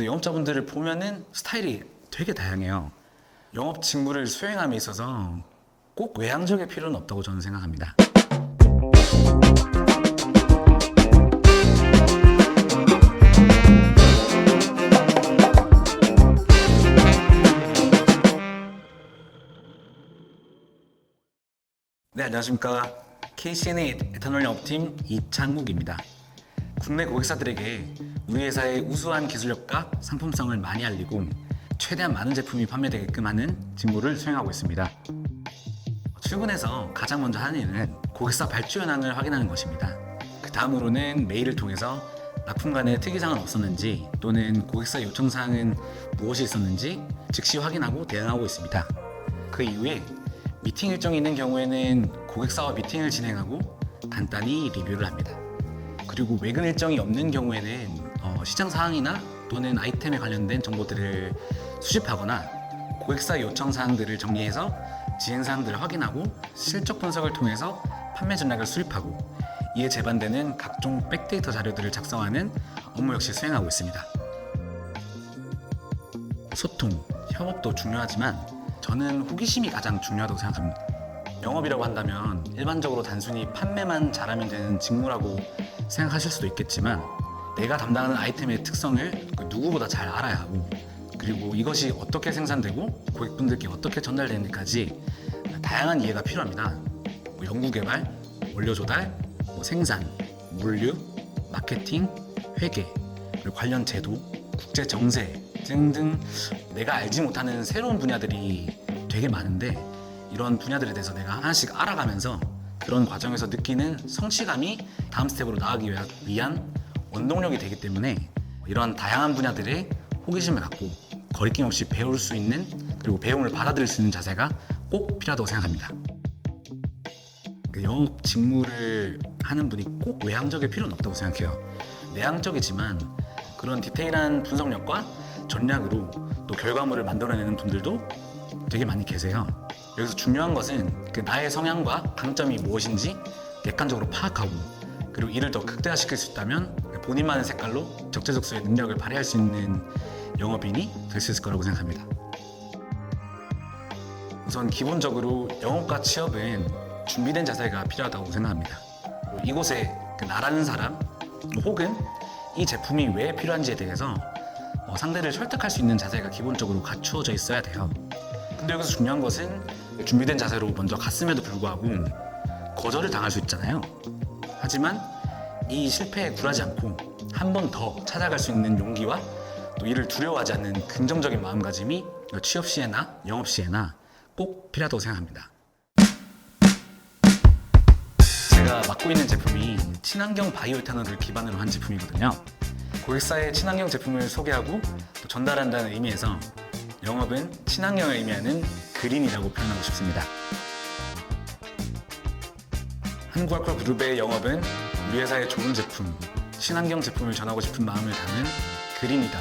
근데 영업자분들을 보면은 스타일이 되게 다양해요. 영업 직무를 수행함에 있어서 꼭 외향적일 필요는 없다고 저는 생각합니다. 네, 안녕하십니까. KCNA 에탄올 영업팀 이창국입니다. 국내 고객사들에게 우리 회사의 우수한 기술력과 상품성을 많이 알리고 최대한 많은 제품이 판매되게끔 하는 직무를 수행하고 있습니다. 출근해서 가장 먼저 하는 일은 고객사 발주 현황을 확인하는 것입니다. 그 다음으로는 메일을 통해서 납품 간에 특이사항은 없었는지 또는 고객사 요청사항은 무엇이 있었는지 즉시 확인하고 대응하고 있습니다. 그 이후에 미팅 일정이 있는 경우에는 고객사와 미팅을 진행하고 간단히 리뷰를 합니다. 그리고 외근 일정이 없는 경우에는 어, 시장 사항이나 또는 아이템에 관련된 정보들을 수집하거나 고객사 요청 사항들을 정리해서 진행 사항들을 확인하고 실적 분석을 통해서 판매 전략을 수립하고 이에 제반되는 각종 백데이터 자료들을 작성하는 업무 역시 수행하고 있습니다. 소통, 협업도 중요하지만 저는 호기심이 가장 중요하다고 생각합니다. 영업이라고 한다면 일반적으로 단순히 판매만 잘하면 되는 직무라고 생각하실 수도 있겠지만 내가 담당하는 아이템의 특성을 그 누구보다 잘 알아야 하고 그리고 이것이 어떻게 생산되고 고객분들께 어떻게 전달되는지까지 다양한 이해가 필요합니다. 뭐 연구개발, 원료 조달, 뭐 생산, 물류, 마케팅, 회계, 그리고 관련 제도, 국제 정세 등등 내가 알지 못하는 새로운 분야들이 되게 많은데 이런 분야들에 대해서 내가 하나씩 알아가면서 그런 과정에서 느끼는 성취감이 다음 스텝으로 나아가기 위한 원동력이 되기 때문에 이런 다양한 분야들에 호기심을 갖고 거리낌 없이 배울 수 있는 그리고 배움을 받아들일 수 있는 자세가 꼭 필요하다고 생각합니다. 그 영업 직무를 하는 분이 꼭 외향적일 필요는 없다고 생각해요. 내향적이지만 그런 디테일한 분석력과 전략으로 또 결과물을 만들어내는 분들도 되게 많이 계세요. 여기서 중요한 것은 그 나의 성향과 강점이 무엇인지 객관적으로 파악하고 그리고 이를 더 극대화시킬 수 있다면 본인만의 색깔로 적재적소의 능력을 발휘할 수 있는 영업인이 될 수 있을 거라고 생각합니다. 우선 기본적으로 영업과 취업은 준비된 자세가 필요하다고 생각합니다. 이곳에 그 나라는 사람 혹은 이 제품이 왜 필요한지에 대해서 어, 상대를 설득할 수 있는 자세가 기본적으로 갖추어져 있어야 돼요. 근데 여기서 중요한 것은 준비된 자세로 먼저 갔음에도 불구하고 거절을 당할 수 있잖아요. 하지만 이 실패에 굴하지 않고 한 번 더 찾아갈 수 있는 용기와 또 이를 두려워하지 않는 긍정적인 마음가짐이 취업 시에나 영업 시에나 꼭 필요하다고 생각합니다. 제가 맡고 있는 제품이 친환경 바이오에탄올을 기반으로 한 제품이거든요. 고객사의 친환경 제품을 소개하고 또 전달한다는 의미에서 영업은 친환경을 의미하는 그린이라고 표현하고 싶습니다. 한국알콜 그룹의 영업은 우리 회사의 좋은 제품, 친환경 제품을 전하고 싶은 마음을 담은 그린이다